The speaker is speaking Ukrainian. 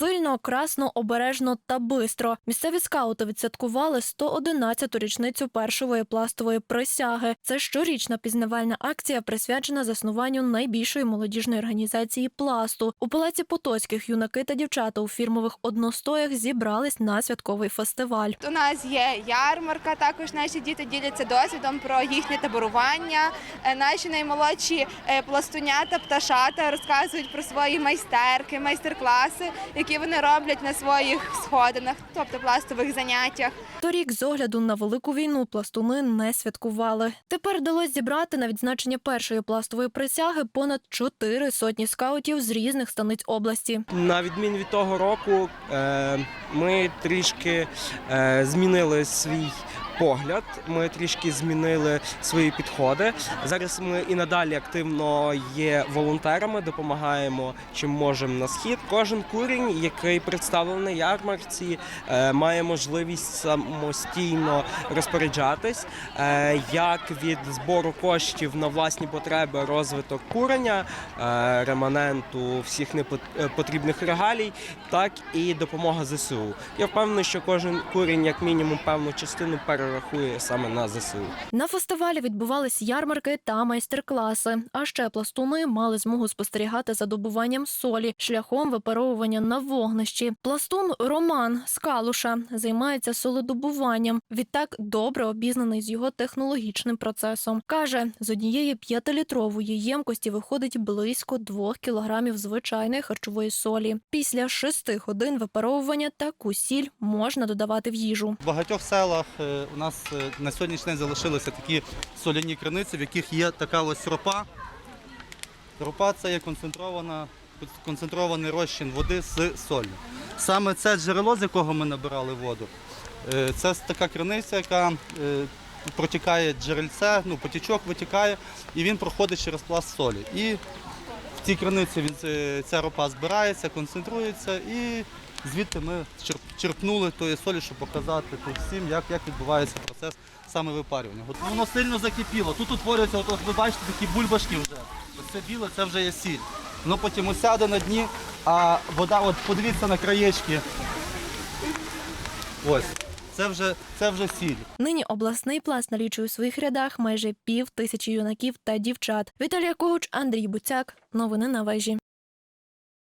Сильно, красно, обережно та бистро. Місцеві скаути відсвяткували 111-ту річницю першої пластової присяги. Це щорічна пізнавальна акція, присвячена заснуванню найбільшої молодіжної організації пласту. У палаці Потоцьких юнаки та дівчата у фірмових одностоях зібрались на святковий фестиваль. У нас є ярмарка. Також наші діти діляться досвідом про їхнє таборування. Е, Наші наймолодші е, пластунята, пташата розказують про свої майстерки, майстер-класи, які вони роблять на своїх сходинах, тобто пластових заняттях. Торік з огляду на велику війну пластуни не святкували. Тепер вдалося зібрати на відзначення першої пластової присяги понад чотири сотні скаутів з різних станиць області. На відміну від того року, е, ми трішки е, змінили свій погляд, ми трішки змінили свої підходи. Зараз ми і надалі активно є волонтерами, допомагаємо чим можемо на схід. Кожен курінь, який представлений на ярмарці, е, має можливість самостійно розпоряджатись, е, як від збору коштів на власні потреби, розвиток курення, е, реманенту всіх непотрібних регалій, так і допомога ЗСУ. Я впевнений, що кожен курінь, як мінімум, певну частину перерахує саме на ЗСУ. На фестивалі відбувались ярмарки та майстер-класи. А ще пластуни мали змогу спостерігати за добуванням солі шляхом випаровування на вогнищі. Пластун Роман з Калуша займається солодобуванням. Відтак добре обізнаний з його технологічним процесом. каже, з однієї п'ятилітрової ємкості виходить близько двох кілограмів звичайної харчової солі. Після шести годин випаровування таку сіль можна додавати в їжу. В багатьох селах е, у нас е, на сьогоднішній день залишилися такі соляні криниці, в яких є така ось ропа. Ропа це є концентрована, концентрований розчин води з солью. Саме це джерело, з якого ми набирали воду, е, це така криниця, яка е, протікає джерельце, ну, потічок витікає, і він проходить через пласт солі. І в цій криниці він, ця ропа збирається, концентрується і звідти ми черп- черпнули тої солі, щоб показати тут всім, як, як відбувається процес саме випарювання. От Воно сильно закипіло. Тут утворюються, от, от ви бачите, такі бульбашки вже. Ось це біле, це вже є сіль. Воно потім осяде на дні, а вода, от подивіться на краєчки. Ось, це вже, це вже сіль. Нині обласний пласт налічує у своїх рядах майже пів тисячі юнаків та дівчат. Віталія Когуч, Андрій Буцяк. Новини на вежі.